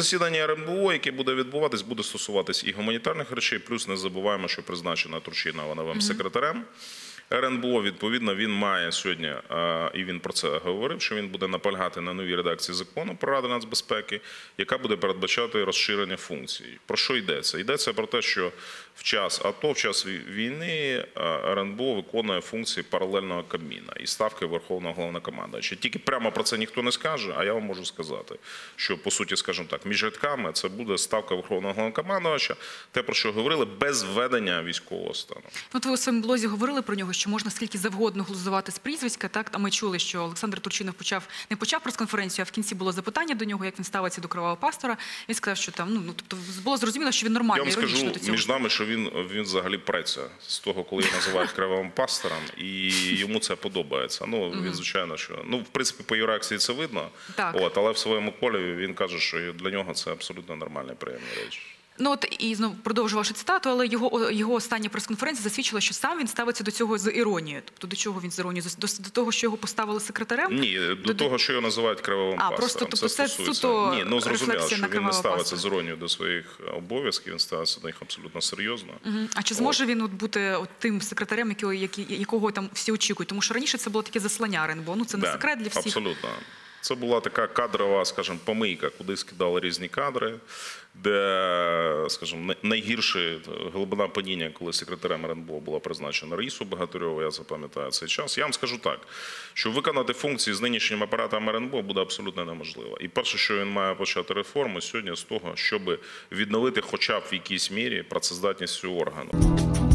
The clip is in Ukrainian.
засідання РНБО, яке буде відбуватись, буде стосуватись і гуманітарних речей. Плюс не забуваємо, що призначена Турчинова новим секретарем. РНБО, відповідно, він має сьогодні, і він про це говорив, що він буде наполягати на новій редакції закону про Раду нацбезпеки, яка буде передбачати розширення функцій. Про що йдеться? Йдеться про те, що в час АТО, в час війни РНБО виконує функції паралельного Кабміна і ставки Верховного Головнокомандуюча. Тільки прямо про це ніхто не скаже, а я вам можу сказати, що по суті, скажімо так, між рядками це буде ставка Верховного Головнокомандувача, те, про що говорили, без введення військового стану. От ви у своєму блозі говорили про нього, що можна скільки завгодно глузувати з прізвиська. Так, а ми чули, що Олександр Турчинов почав не почав прес-конференцію, а в кінці було запитання до нього, як він ставиться до кровавого пастора. Він сказав, що там ну ну тобто було зрозуміло, що він Я вам скажу до цього. між нами, що він, він взагалі преться з того, коли його називають кривавим пастором, і йому це подобається. Ну він звичайно, що ну в принципі по його реакції це видно. Так. От, але в своєму колі він каже, що для нього це абсолютно нормальна приємна річ. Ну от і знову продовжу вашу цитату, але його його остання прес-конференція засвідчила, що сам він ставиться до цього з іронією. Тобто до чого він з іронією? До, до того, що його поставили секретарем? Ні, до того, що його називають кривавим А, пастором. просто, тобто, це стосується- суто Ні, ну зрозуміло, що він не ставиться пастора. з іронією до своїх обов'язків, він ставиться до них абсолютно серйозно. Мгм. А чи зможе він от бути от тим секретарем, якого, якого там всі очікують? Тому що раніше це було таке заслання РНБО. Ну це не Да, секрет для всіх. Абсолютно. Це була така кадрова, скажімо, помийка, куди скидали різні кадри, де, скажімо, най- найгірше глибина падіння, коли секретарем РНБО була призначена Раїсу Багатирьову, я запам'ятаю цей час. Я вам скажу так, що виконати функції з нинішнім апаратом РНБО буде абсолютно неможливо. І перше, що він має почати реформу сьогодні з того, щоб відновити хоча б в якійсь мірі працездатність цього органу.